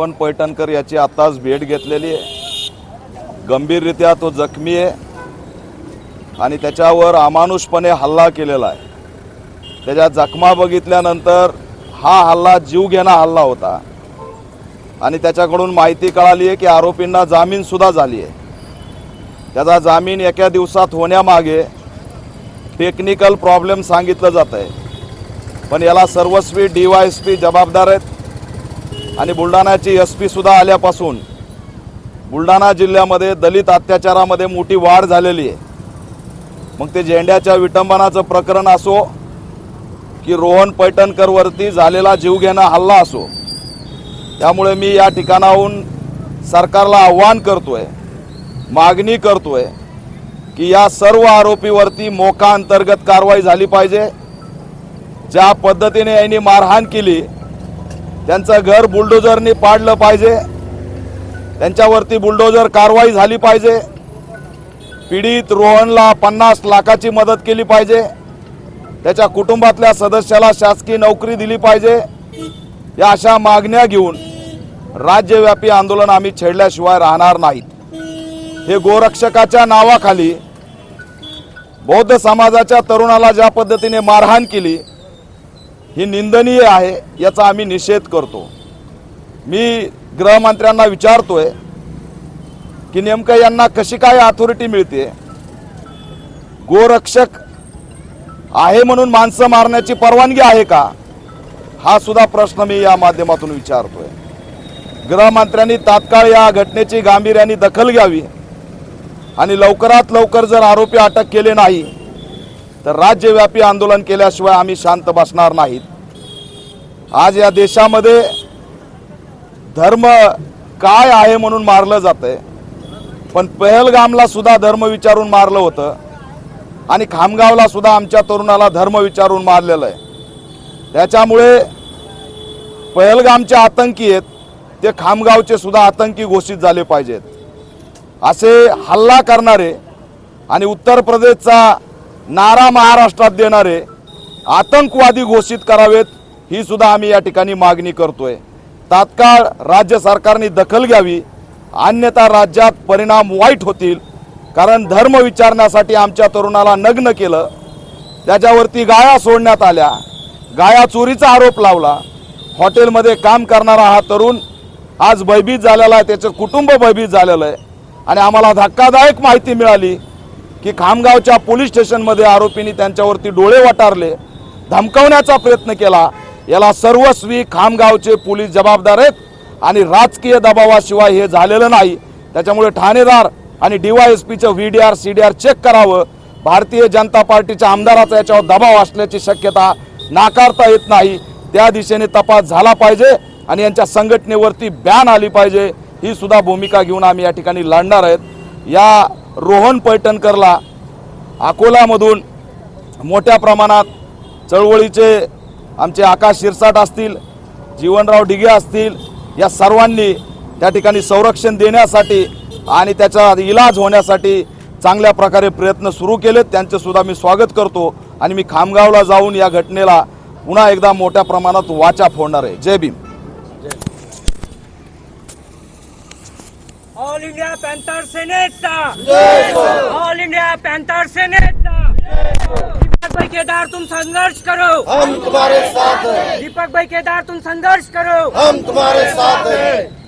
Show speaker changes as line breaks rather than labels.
रोहन पैठणकर याची आताच भेट घेतलेली आहे. गंभीररित्या तो जखमी आहे. आणि त्याच्यावर अमानुषपणे हल्ला केलेला आहे. त्याच्या जखमा बघितल्यानंतर हा हल्ला जीवघेणा हल्ला होता. आणि त्याच्याकडून माहिती कळाली आहे की आरोपींना जामीनसुद्धा झाली आहे. त्याचा जामीन एका दिवसात होण्यामागे टेक्निकल प्रॉब्लेम सांगितलं जात आहे पण याला सर्वस्वी डी वाय एस पी जबाबदार आहेत. आणि बुलढाण्याची एस पीसुद्धा आल्यापासून बुलढाणा जिल्ह्यामध्ये दलित अत्याचारामध्ये मोठी वाढ झालेली आहे. मग ते झेंड्याच्या विटंबनाचं प्रकरण असो की रोहन पैठणकरवरती झालेला जीवघेणा हल्ला असो त्यामुळे मी या ठिकाणाहून सरकारला आव्हान करतोय मागणी करतोय की या सर्व आरोपीवरती मोका अंतर्गत कारवाई झाली पाहिजे. ज्या पद्धतीने यांनी मारहाण केली त्यांचं घर बुलडोजरनी पाडलं पाहिजे. त्यांच्यावरती बुलडोजर कारवाई झाली पाहिजे. पीडित रोहनला पन्नास लाखाची मदत केली पाहिजे. त्याच्या कुटुंबातल्या सदस्याला शासकीय नोकरी दिली पाहिजे. या अशा मागण्या घेऊन राज्यव्यापी आंदोलन आम्ही छेडल्याशिवाय राहणार नाहीत. हे गोरक्षकाच्या नावाखाली बौद्ध समाजाच्या तरुणाला ज्या पद्धतीने मारहाण केली ही निंदनीय आहे याचा आम्ही निषेध करतो. मी गृहमंत्र्यांना विचारतोय की नेमकं यांना कशी काय अथॉरिटी मिळते? गोरक्षक आहे म्हणून माणसं मारण्याची परवानगी आहे का? हा सुद्धा प्रश्न मी या माध्यमातून विचारतोय. गृहमंत्र्यांनी तात्काळ या घटनेची गांभीर्याने दखल घ्यावी आणि लवकरात लवकर जर आरोपी अटक केले नाही तर राज्यव्यापी आंदोलन केल्याशिवाय आम्ही शांत बसणार नाहीत. आज या देशामध्ये धर्म काय आहे म्हणून मारलं जातंय. पण पहलगामला सुद्धा धर्म विचारून मारलं होतं. आणि खामगावला सुद्धा आमच्या तरुणाला धर्म विचारून मारलेलं आहे. त्याच्यामुळे पहलगामचे आतंकी आहेत ते खामगावचे सुद्धा आतंकी घोषित झाले पाहिजेत. असे हल्ला करणारे आणि उत्तर प्रदेशचा नारा महाराष्ट्रात देणारे आतंकवादी घोषित करावेत ही सुद्धा आम्ही या ठिकाणी मागणी करतोय. तात्काळ राज्य सरकारने दखल घ्यावी अन्यथा राज्यात परिणाम वाईट होतील. कारण धर्म विचारण्यासाठी आमच्या तरुणाला नग्न केलं त्याच्यावरती गाया सोडण्यात आल्या गाया चोरीचा आरोप लावला. हॉटेलमध्ये काम करणारा हा तरुण आज भयभीत झालेला आहे त्याचं कुटुंब भयभीत झालेलं आहे. आणि आम्हाला धक्कादायक माहिती मिळाली की खामगावच्या पोलीस स्टेशनमध्ये आरोपींनी त्यांच्यावरती डोळे वटारले धमकवण्याचा प्रयत्न केला. याला सर्वस्वी खामगावचे पोलीस जबाबदार आहेत आणि राजकीय दबावाशिवाय हे झालेलं नाही. त्याच्यामुळे ठाणेदार आणि डीवायएसपीचं V D R C D R check करावं. भारतीय जनता पार्टीच्या आमदाराचा याच्यावर दबाव असल्याची शक्यता नाकारता येत नाही. त्या दिशेने तपास झाला पाहिजे आणि यांच्या संघटनेवरती बॅन आली पाहिजे. ही सुद्धा भूमिका घेऊन आम्ही या ठिकाणी लढणार आहेत. या रोहन पैठणकरला अकोलामधून मोठ्या प्रमाणात चळवळीचे आमचे आकाश शिरसाट असतील जीवनराव डिगे असतील या सर्वांनी त्या ठिकाणी संरक्षण देण्यासाठी आणि त्याचा इलाज होण्यासाठी चांगल्या प्रकारे प्रयत्न सुरू केलेत. त्यांचेसुद्धा मी स्वागत करतो आणि मी खामगावला जाऊन या घटनेला पुन्हा एकदा मोठ्या प्रमाणात वाचा फोडणार आहे. Jai Bhim.
All India Panther नेता ऑल इंडिया पैंथर सेनेटचा दीपक भाई केदार तुम संघर्ष करो।
हम तुम्हारे साथ हैं।
दीपक भाई केदार तुम संघर्ष करो।
हम तुम्हारे साथ हैं।